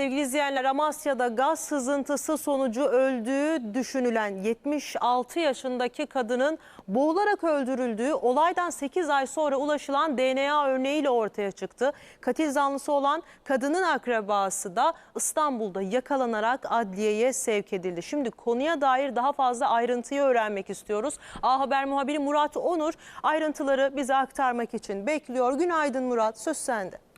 Sevgili izleyenler Amasya'da gaz sızıntısı sonucu öldüğü düşünülen 76 yaşındaki kadının boğularak öldürüldüğü olaydan 8 ay sonra ulaşılan DNA örneğiyle ortaya çıktı. Katil zanlısı olan kadının akrabası da İstanbul'da yakalanarak adliyeye sevk edildi. Şimdi konuya dair daha fazla ayrıntıyı öğrenmek istiyoruz. A Haber muhabiri Murat Onur ayrıntıları bize aktarmak için bekliyor. Günaydın Murat söz sende.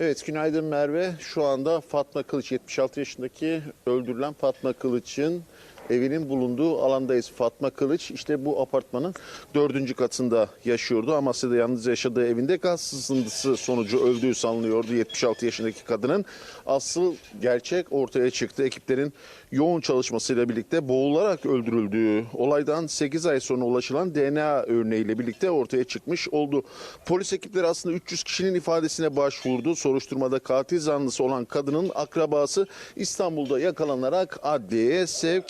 Evet günaydın Merve. Şu anda Fatma Kılıç 76 yaşındaki öldürülen Fatma Kılıç'ın evinin bulunduğu alandayız. Fatma Kılıç işte bu apartmanın dördüncü katında yaşıyordu. Amasya'da yalnız yaşadığı evinde gaz sızıntısı sonucu öldüğü sanılıyordu 76 yaşındaki kadının. Asıl gerçek ortaya çıktı. Ekiplerin yoğun çalışmasıyla birlikte boğularak öldürüldüğü olaydan 8 ay sonra ulaşılan DNA örneğiyle birlikte ortaya çıkmış oldu. Polis ekipleri aslında 300 kişinin ifadesine başvurdu. Soruşturmada katil zanlısı olan kadının akrabası İstanbul'da yakalanarak adliyeye sevk.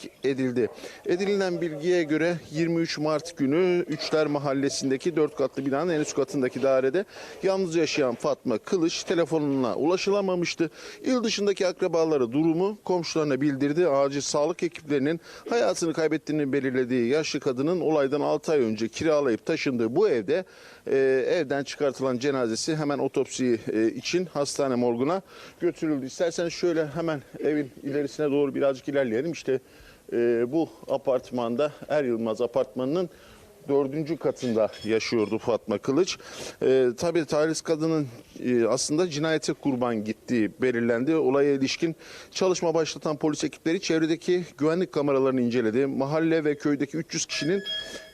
Edinilen bilgiye göre 23 Mart günü Üçler Mahallesi'ndeki 4 katlı binanın en üst katındaki dairede yalnız yaşayan Fatma Kılıç telefonuna ulaşılamamıştı. İl dışındaki akrabaları durumu komşularına bildirdi. Acil sağlık ekiplerinin hayatını kaybettiğini belirlediği yaşlı kadının olaydan 6 ay önce kiralayıp taşındığı bu evde e, evden çıkartılan cenazesi hemen otopsi e, için hastane morguna götürüldü. İsterseniz şöyle hemen evin ilerisine doğru birazcık ilerleyelim. İşte e, bu apartmanda Er Yılmaz apartmanının dördüncü katında yaşıyordu Fatma Kılıç. E, tabii talihsiz kadının e, aslında cinayete kurban gittiği belirlendi. Olaya ilişkin çalışma başlatan polis ekipleri çevredeki güvenlik kameralarını inceledi. Mahalle ve köydeki 300 kişinin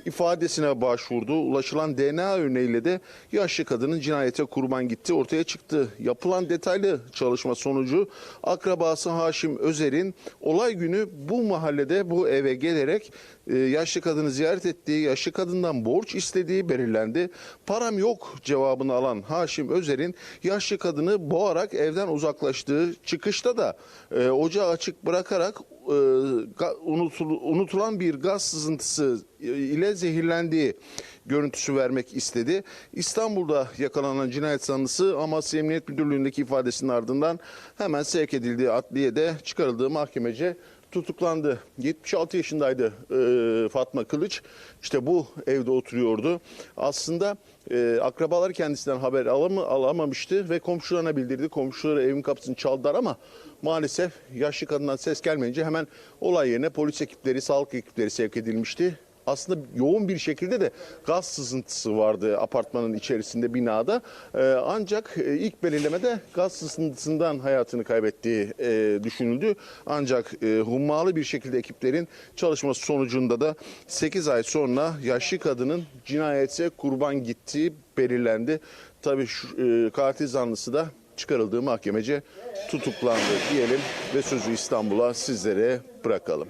ifadesine başvurdu. Ulaşılan DNA örneğiyle de yaşlı kadının cinayete kurban gitti ortaya çıktı. Yapılan detaylı çalışma sonucu akrabası Haşim Özer'in olay günü bu mahallede bu eve gelerek e, yaşlı kadını ziyaret ettiği, yaşlı kadından borç istediği belirlendi. Param yok cevabını alan Haşim Özer'in yaşlı kadını boğarak evden uzaklaştığı çıkışta da e, ocağı açık bırakarak unutulan bir gaz sızıntısı ile zehirlendiği görüntüsü vermek istedi. İstanbul'da yakalanan cinayet zanlısı Amasya Emniyet Müdürlüğü'ndeki ifadesinin ardından hemen sevk edildiği adliyede çıkarıldığı mahkemece tutuklandı. 76 yaşındaydı e, Fatma Kılıç. İşte bu evde oturuyordu. Aslında e, akrabaları kendisinden haber alamı, alamamıştı ve komşularına bildirdi. Komşuları evin kapısını çaldılar ama maalesef yaşlı kadından ses gelmeyince hemen olay yerine polis ekipleri, sağlık ekipleri sevk edilmişti. Aslında yoğun bir şekilde de gaz sızıntısı vardı apartmanın içerisinde binada. Ee, ancak e, ilk belirlemede gaz sızıntısından hayatını kaybettiği e, düşünüldü. Ancak e, hummalı bir şekilde ekiplerin çalışması sonucunda da 8 ay sonra yaşlı kadının cinayete kurban gittiği belirlendi. Tabii şu, katil zanlısı da çıkarıldığı mahkemece tutuklandı diyelim ve sözü İstanbul'a sizlere bırakalım.